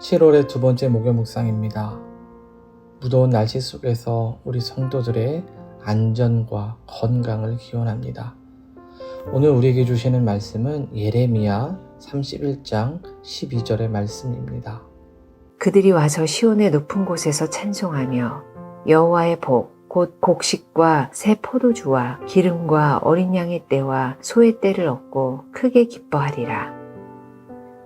7월의 두 번째 목요 묵상입니다. 무더운 날씨 속에서 우리 성도들의 안전과 건강을 기원합니다. 오늘 우리에게 주시는 말씀은 예레미야 31장 12절의 말씀입니다. 그들이 와서 시온의 높은 곳에서 찬송하며 여호와의 복 곧 곡식과 새 포도주와 기름과 어린 양의 때와 소의 때를 얻고 크게 기뻐하리라.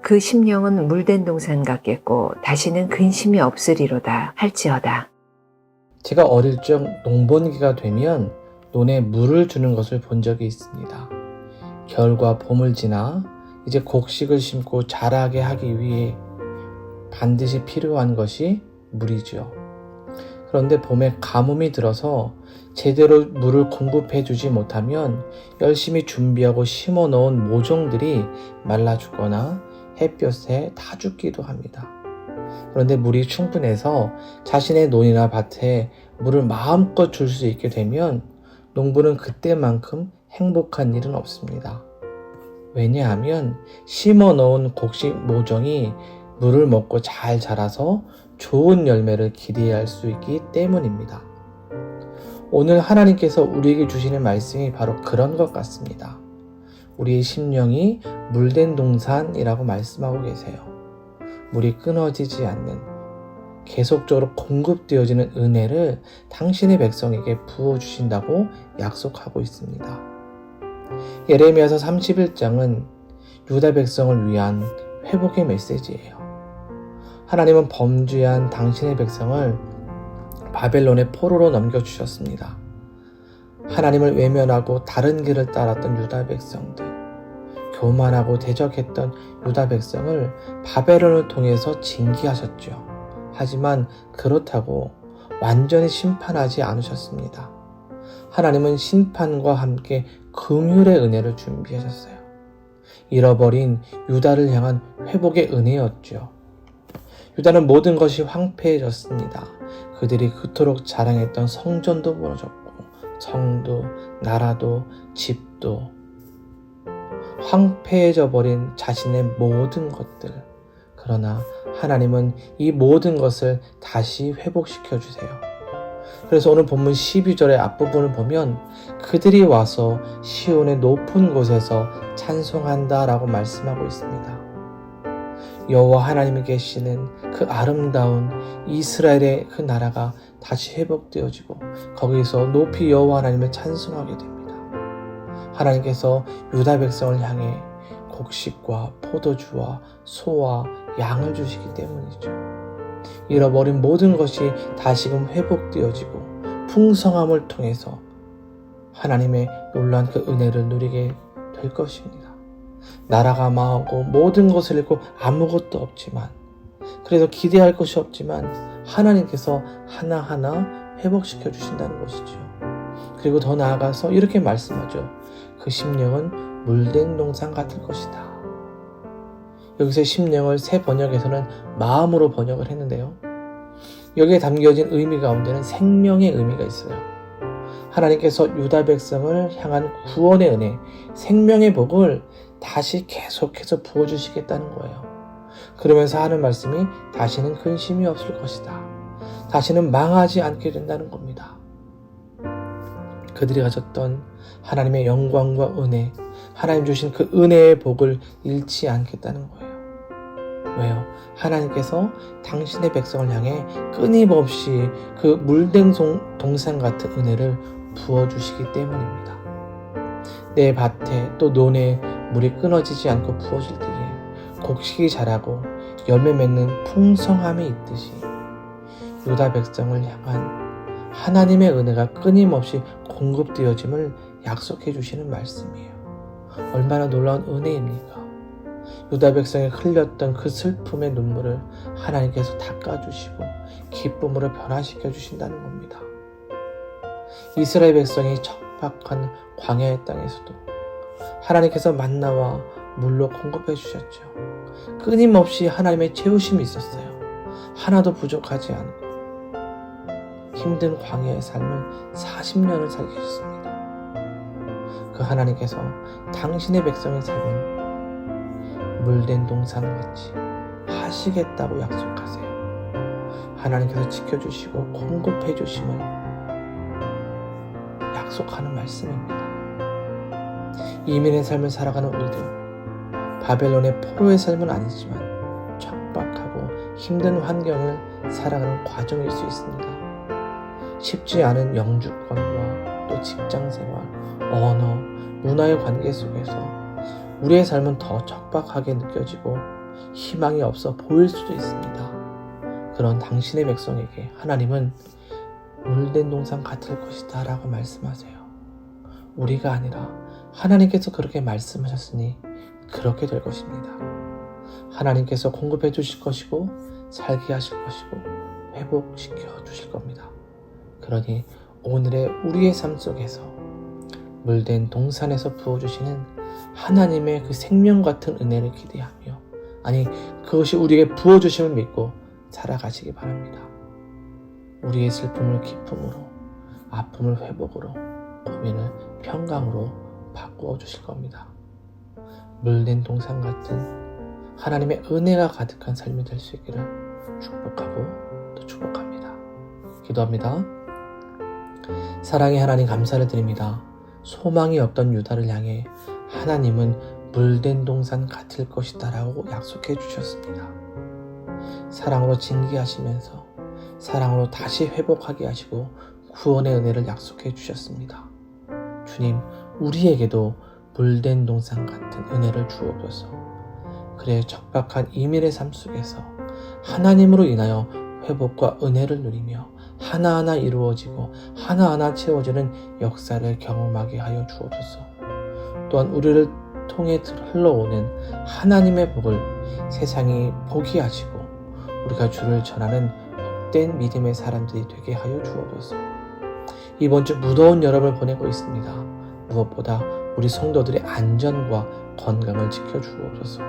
그 심령은 물된 동산 같겠고 다시는 근심이 없으리로다 할지어다. 제가 어릴 적 농번기가 되면 논에 물을 주는 것을 본 적이 있습니다. 겨울과 봄을 지나 이제 곡식을 심고 자라게 하기 위해 반드시 필요한 것이 물이죠. 그런데 봄에 가뭄이 들어서 제대로 물을 공급해 주지 못하면 열심히 준비하고 심어 놓은 모종들이 말라 죽거나 햇볕에 타 죽기도 합니다. 그런데 물이 충분해서 자신의 논이나 밭에 물을 마음껏 줄 수 있게 되면 농부는 그때만큼 행복한 일은 없습니다. 왜냐하면 심어 놓은 곡식 모종이 물을 먹고 잘 자라서 좋은 열매를 기대할 수 있기 때문입니다. 오늘 하나님께서 우리에게 주시는 말씀이 바로 그런 것 같습니다. 우리의 심령이 물된 동산이라고 말씀하고 계세요. 물이 끊어지지 않는 계속적으로 공급되어지는 은혜를 당신의 백성에게 부어 주신다고 약속하고 있습니다. 예레미야서 31장은 유다 백성을 위한 회복의 메시지예요. 하나님은 범죄한 당신의 백성을 바벨론의 포로로 넘겨주셨습니다. 하나님을 외면하고 다른 길을 따랐던 유다 백성들, 교만하고 대적했던 유다 백성을 바벨론을 통해서 징계하셨죠. 하지만 그렇다고 완전히 심판하지 않으셨습니다. 하나님은 심판과 함께 긍휼의 은혜를 준비하셨어요. 잃어버린 유다를 향한 회복의 은혜였죠. 유다는 모든 것이 황폐해졌습니다. 그들이 그토록 자랑했던 성전도 무너졌고, 성도, 나라도, 집도, 황폐해져 버린 자신의 모든 것들. 그러나 하나님은 이 모든 것을 다시 회복시켜 주세요. 그래서 오늘 본문 12절의 앞부분을 보면 그들이 와서 시온의 높은 곳에서 찬송한다라고 말씀하고 있습니다. 여호와 하나님이 계시는 그 아름다운 이스라엘의 그 나라가 다시 회복되어지고 거기서 높이 여호와 하나님을 찬송하게 됩니다. 하나님께서 유다 백성을 향해 곡식과 포도주와 소와 양을 주시기 때문이죠. 잃어버린 모든 것이 다시금 회복되어지고 풍성함을 통해서 하나님의 놀란 그 은혜를 누리게 될 것입니다. 나라가 망하고 모든 것을 잃고 아무것도 없지만 그래도 기대할 것이 없지만 하나님께서 하나하나 회복시켜 주신다는 것이죠. 그리고 더 나아가서 이렇게 말씀하죠. 그 심령은 물된 동산 같을 것이다. 여기서 심령을 새 번역에서는 마음으로 번역을 했는데요. 여기에 담겨진 의미 가운데는 생명의 의미가 있어요. 하나님께서 유다 백성을 향한 구원의 은혜, 생명의 복을 다시 계속해서 부어주시겠다는 거예요. 그러면서 하는 말씀이 다시는 근심이 없을 것이다. 다시는 망하지 않게 된다는 겁니다. 그들이 가졌던 하나님의 영광과 은혜, 하나님 주신 그 은혜의 복을 잃지 않겠다는 거예요. 왜요? 하나님께서 당신의 백성을 향해 끊임없이 그 물된 동산 같은 은혜를 부어주시기 때문입니다. 내 밭에 또 논에 물이 끊어지지 않고 부어질 때에 곡식이 자라고 열매 맺는 풍성함이 있듯이 유다 백성을 향한 하나님의 은혜가 끊임없이 공급되어짐을 약속해 주시는 말씀이에요. 얼마나 놀라운 은혜입니까? 유다 백성이 흘렸던 그 슬픔의 눈물을 하나님께서 닦아주시고 기쁨으로 변화시켜 주신다는 겁니다. 이스라엘 백성이 척박한 광야의 땅에서도 하나님께서 만나와 물로 공급해 주셨죠. 끊임없이 하나님의 채우심이 있었어요. 하나도 부족하지 않고 힘든 광야의 삶을 40년을 살게 하셨습니다. 그 하나님께서 당신의 백성의 삶은 물된 동산같이 하시겠다고 약속하세요. 하나님께서 지켜주시고 공급해 주심을 약속하는 말씀입니다. 이민의 삶을 살아가는 우리들, 바벨론의 포로의 삶은 아니지만 척박하고 힘든 환경을 살아가는 과정일 수 있습니다. 쉽지 않은 영주권과 또 직장 생활, 언어, 문화의 관계 속에서 우리의 삶은 더 척박하게 느껴지고 희망이 없어 보일 수도 있습니다. 그런 당신의 백성에게 하나님은 물된 동산 같을 것이다 라고 말씀하세요. 우리가 아니라 하나님께서 그렇게 말씀하셨으니 그렇게 될 것입니다. 하나님께서 공급해 주실 것이고 살게 하실 것이고 회복시켜 주실 겁니다. 그러니 오늘의 우리의 삶 속에서 물된 동산에서 부어주시는 하나님의 그 생명 같은 은혜를 기대하며 아니 그것이 우리에게 부어주심을 믿고 살아가시기 바랍니다. 우리의 슬픔을 기쁨으로 아픔을 회복으로 고민을 평강으로 바꾸어 주실 겁니다. 물된 동산 같은 하나님의 은혜가 가득한 삶이 될 수 있기를 축복하고 또 축복합니다. 기도합니다. 사랑의 하나님 감사를 드립니다. 소망이 없던 유다를 향해 하나님은 물된 동산 같을 것이다 라고 약속해 주셨습니다. 사랑으로 징계하시면서 사랑으로 다시 회복하게 하시고 구원의 은혜를 약속해 주셨습니다. 주님, 우리에게도 물된 동산 같은 은혜를 주옵소서. 그래 적박한 이민의 삶 속에서 하나님으로 인하여 회복과 은혜를 누리며 하나하나 이루어지고 하나하나 채워지는 역사를 경험하게 하여 주옵소서. 또한 우리를 통해 흘러오는 하나님의 복을 세상이 보게 하시고 우리가 주를 전하는 복된 믿음의 사람들이 되게 하여 주옵소서. 이번 주 무더운 여름을 보내고 있습니다. 무엇보다 우리 성도들의 안전과 건강을 지켜 주옵소서.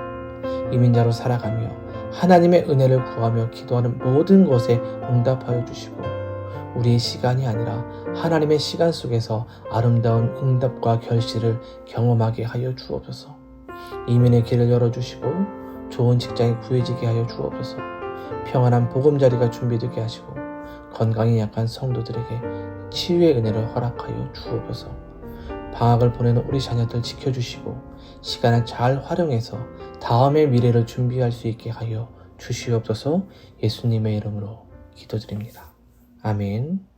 이민자로 살아가며 하나님의 은혜를 구하며 기도하는 모든 것에 응답하여 주시고 우리의 시간이 아니라 하나님의 시간 속에서 아름다운 응답과 결실을 경험하게 하여 주옵소서. 이민의 길을 열어주시고 좋은 직장이 구해지게 하여 주옵소서. 평안한 보금자리가 준비되게 하시고 건강이 약한 성도들에게 치유의 은혜를 허락하여 주옵소서. 방학을 보내는 우리 자녀들 지켜주시고 시간을 잘 활용해서 다음의 미래를 준비할 수 있게 하여 주시옵소서 예수님의 이름으로 기도드립니다. 아멘.